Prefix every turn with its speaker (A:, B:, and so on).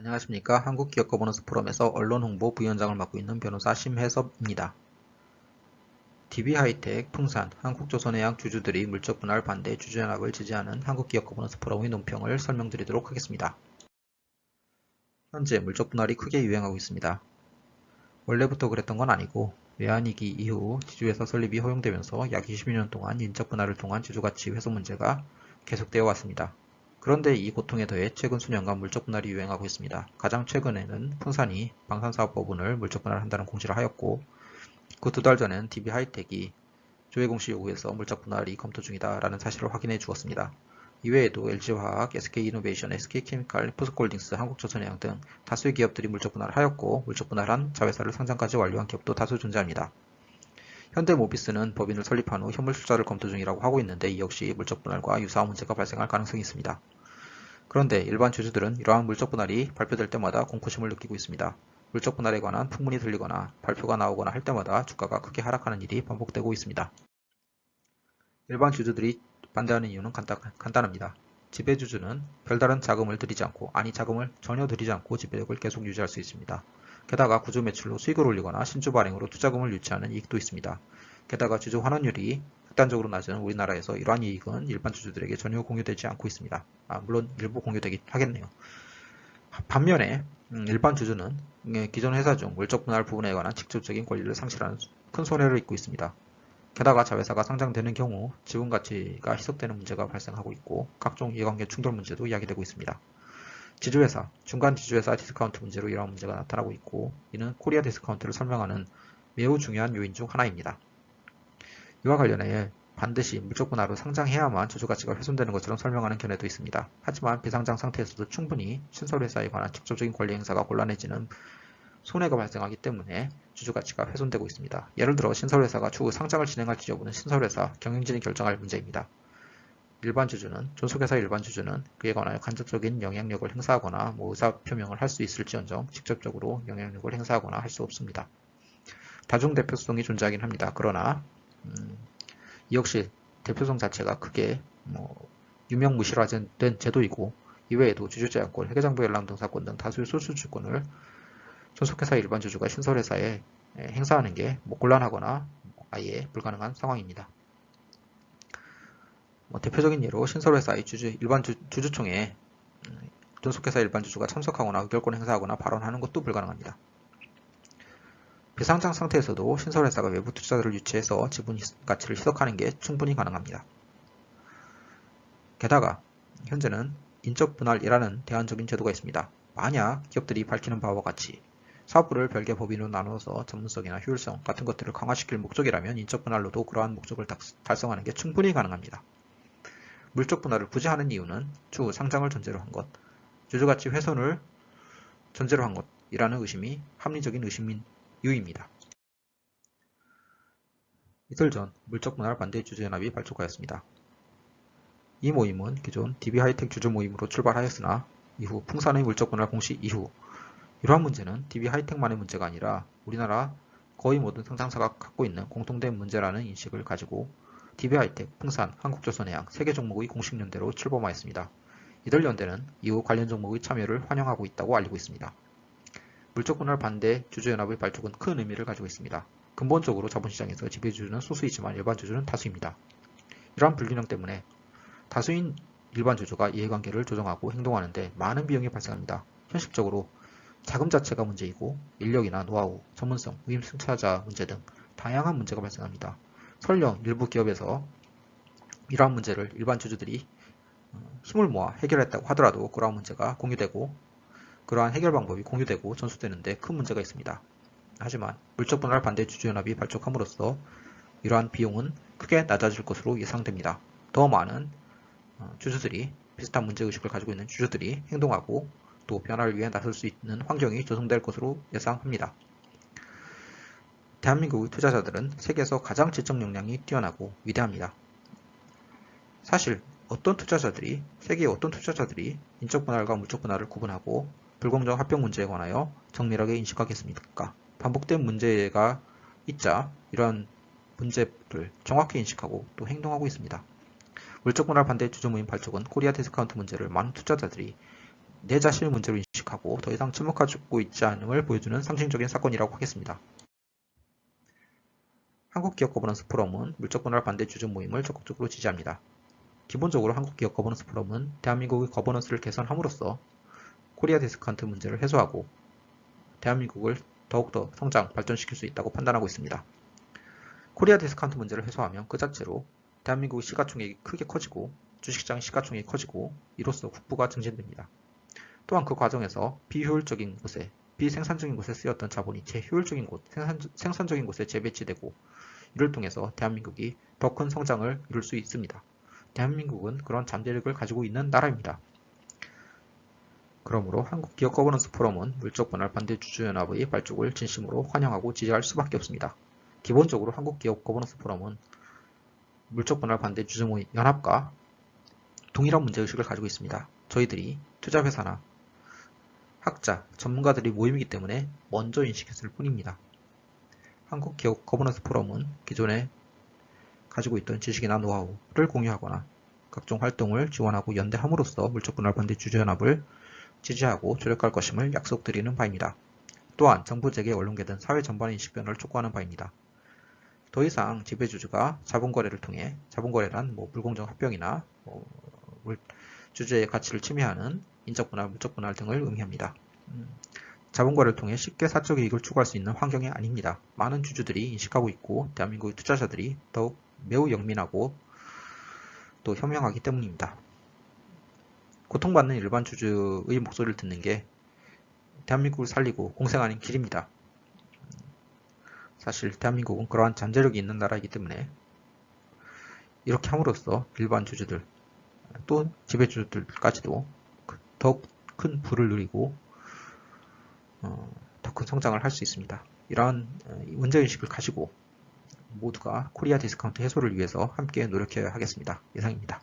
A: 안녕하십니까. 한국기업거버넌스 포럼에서 언론홍보 부위원장을 맡고 있는 변호사 심혜섭입니다. DB하이텍, 풍산, 한국조선해양 주주들이 물적 분할 반대 주주연합을 지지하는 한국기업거버넌스 포럼의 논평을 설명드리도록 하겠습니다. 현재 물적 분할이 크게 유행하고 있습니다. 원래부터 그랬던 건 아니고 외환위기 이후 지주회사 설립이 허용되면서 약 20년 동안 인적 분할을 통한 주주가치 훼손 문제가 계속되어 왔습니다. 그런데 이 고통에 더해 최근 수년간 물적 분할이 유행하고 있습니다. 가장 최근에는 풍산이 방산사업법원을 물적 분할한다는 공시를 하였고 그 두 달 전엔 DB하이텍이 조회 공시 요구에서 물적 분할이 검토 중이다 라는 사실을 확인해 주었습니다. 이외에도 LG화학, SK이노베이션, SK케미칼, 포스코홀딩스, 한국조선해양 등 다수의 기업들이 물적 분할을 하였고 물적 분할한 자회사를 상장까지 완료한 기업도 다수 존재합니다. 현대모비스는 법인을 설립한 후 현물 출자를 검토 중이라고 하고 있는데 이 역시 물적 분할과 유사한 문제가 발생할 가능성이 있습니다. 그런데 일반 주주들은 이러한 물적 분할이 발표될 때마다 공포심을 느끼고 있습니다. 물적 분할에 관한 풍문이 들리거나 발표가 나오거나 할 때마다 주가가 크게 하락하는 일이 반복되고 있습니다. 일반 주주들이 반대하는 이유는 간단, 간단합니다. 지배주주는 별다른 자금을 들이지 않고 아니 자금을 전혀 들이지 않고 지배력을 계속 유지할 수 있습니다. 게다가 구조 매출로 수익을 올리거나 신주 발행으로 투자금을 유치하는 이익도 있습니다. 게다가 주주 환원율이 극단적으로 낮은 우리나라에서 이러한 이익은 일반 주주들에게 전혀 공유되지 않고 있습니다. 아, 물론 일부 공유되긴 하겠네요. 반면에 음, 일반 주주는 예, 기존 회사 중 물적 분할 부분에 관한 직접적인 권리를 상실하는 큰 손해를 입고 있습니다. 게다가 자회사가 상장되는 경우 지분 가치가 희석되는 문제가 발생하고 있고 각종 이해관계 충돌 문제도 이야기되고 있습니다. 지주회사, 중간 지주회사 디스카운트 문제로 이러한 문제가 나타나고 있고 이는 코리아 디스카운트를 설명하는 매우 중요한 요인 중 하나입니다. 이와 관련해 반드시 분할로 상장해야만 주주가치가 훼손되는 것처럼 설명하는 견해도 있습니다. 하지만 비상장 상태에서도 충분히 신설회사에 관한 직접적인 권리 행사가 곤란해지는 손해가 발생하기 때문에 주주가치가 훼손되고 있습니다. 예를 들어 신설회사가 추후 상장을 진행할지 여부는 신설회사 경영진이 결정할 문제입니다. 일반 주주는 존속회사 일반 주주는 그에 관하여 간접적인 영향력을 행사하거나 뭐 의사 표명을 할 수 있을지언정 직접적으로 영향력을 행사하거나 할 수 없습니다. 다중 대표성이 존재하긴 합니다. 그러나 음, 이 역시 대표성 자체가 크게 뭐 유명무실화된 제도이고 이외에도 주주제한권, 회계장부 열람 등사권 등 다수의 소수주권을 존속회사 일반 주주가 신설회사에 행사하는 게 뭐 곤란하거나 아예 불가능한 상황입니다. 뭐 대표적인 예로 신설회사의 주주, 일반 주, 주주총회에 존속회사 일반 주주가 참석하거나 의결권 행사하거나 발언하는 것도 불가능합니다. 비상장 상태에서도 신설회사가 외부 투자자를 유치해서 지분 가치를 희석하는 게 충분히 가능합니다. 게다가 현재는 인적 분할이라는 대안적인 제도가 있습니다. 만약 기업들이 밝히는 바와 같이 사업부를 별개 법인으로 나누어서 전문성이나 효율성 같은 것들을 강화시킬 목적이라면 인적 분할로도 그러한 목적을 달성하는 게 충분히 가능합니다. 물적 분할을 굳이 하는 이유는 추후 상장을 전제로 한 것, 주주가치 훼손을 전제로 한 것이라는 의심이 합리적인 의심인 이유입니다. 이틀 전 물적 분할 반대 주주연합이 발족하였습니다. 이 모임은 기존 DB하이텍 주주 모임으로 출발하였으나 이후 풍산의 물적 분할 공시 이후 이러한 문제는 DB하이텍만의 문제가 아니라 우리나라 거의 모든 상장사가 갖고 있는 공통된 문제라는 인식을 가지고 DB하이텍, 풍산, 한국조선해양 세 개 종목의 공식 연대로 출범하였습니다. 이들 연대는 이후 관련 종목의 참여를 환영하고 있다고 알리고 있습니다. 물적 분할 반대 주주연합의 발족은 큰 의미를 가지고 있습니다. 근본적으로 자본시장에서 지배주주는 소수이지만 일반 주주는 다수입니다. 이러한 불균형 때문에 다수인 일반 주주가 이해관계를 조정하고 행동하는데 많은 비용이 발생합니다. 현실적으로 자금 자체가 문제이고 인력이나 노하우, 전문성, 의임 승차자 문제 등 다양한 문제가 발생합니다. 설령 일부 기업에서 이러한 문제를 일반 주주들이 어, 힘을 모아 해결했다고 하더라도 그러한 문제가 공유되고 그러한 해결 방법이 공유되고 전수되는데 큰 문제가 있습니다. 하지만 물적 분할 반대 주주연합이 발족함으로써 이러한 비용은 크게 낮아질 것으로 예상됩니다. 더 많은 어, 주주들이 비슷한 문제의식을 가지고 있는 주주들이 행동하고 또 변화를 위해 나설 수 있는 환경이 조성될 것으로 예상합니다. 대한민국의 투자자들은 세계에서 가장 지적 역량이 뛰어나고 위대합니다. 사실 어떤 투자자들이 세계의 어떤 투자자들이 인적 분할과 물적 분할을 구분하고 불공정 합병 문제에 관하여 정밀하게 인식하겠습니까? 반복된 문제가 있자 이러한 문제를 정확히 인식하고 또 행동하고 있습니다. 물적 분할 반대 주주 모임 발족은 코리아 디스카운트 문제를 많은 투자자들이 내 자신의 문제로 규칙하고 더 이상 침묵하고 있지 않음을 보여주는 상징적인 사건이라고 하겠습니다. 한국기업 거버넌스 포럼은 물적 분할 반대 주주 모임을 적극적으로 지지합니다. 기본적으로 한국기업 거버넌스 포럼은 대한민국의 거버넌스를 개선함으로써 코리아 디스카운트 문제를 해소하고 대한민국을 더욱더 성장, 발전시킬 수 있다고 판단하고 있습니다. 코리아 디스카운트 문제를 해소하면 그 자체로 대한민국의 시가총액이 크게 커지고 주식시장의 시가총액이 커지고 이로써 국부가 증진됩니다. 또한 그 과정에서 비효율적인 곳에 비생산적인 곳에 쓰였던 자본이 제효율적인 곳, 생산, 적인 곳에 재배치되고 이를 통해서 대한민국이 더 큰 성장을 이룰 수 있습니다. 대한민국은 그런 잠재력을 가지고 있는 나라입니다. 그러므로 한국 기업 거버넌스 포럼은 물적 분할 반대 주주연합의 발족을 진심으로 환영하고 지지할 수밖에 없습니다. 기본적으로 한국 기업 거버넌스 포럼은 물적 분할 반대 주주 모임 연합과 동일한 문제의식을 가지고 있습니다. 저희들이 투자회사나 학자, 전문가들이 모임이기 때문에 먼저 인식했을 뿐입니다. 한국 기업 거버넌스 포럼은 기존에 가지고 있던 지식이나 노하우를 공유하거나 각종 활동을 지원하고 연대함으로써 물적분할 반대 주주연합을 지지하고 조력할 것임을 약속드리는 바입니다. 또한 정부 재계 언론계 등 사회 전반의 인식 변화를 촉구하는 바입니다. 더 이상 지배주주가 자본거래를 통해 자본거래란 뭐 불공정 합병이나 뭐 주주의 가치를 침해하는 인적분할, 물적분할 등을 의미합니다. 음, 자본거래를 통해 쉽게 사적 이익을 추구할 수 있는 환경이 아닙니다. 많은 주주들이 인식하고 있고 대한민국의 투자자들이 더욱 매우 영민하고 또 현명하기 때문입니다. 고통받는 일반 주주의 목소리를 듣는 게 대한민국을 살리고 공생하는 길입니다. 사실 대한민국은 그러한 잠재력이 있는 나라이기 때문에 이렇게 함으로써 일반 주주들 또 지배주들까지도 더욱 큰 부를 누리고 어, 더 큰 성장을 할 수 있습니다. 이러한 어, 문제의식을 가지고 모두가 코리아 디스카운트 해소를 위해서 함께 노력해야 하겠습니다. 이상입니다.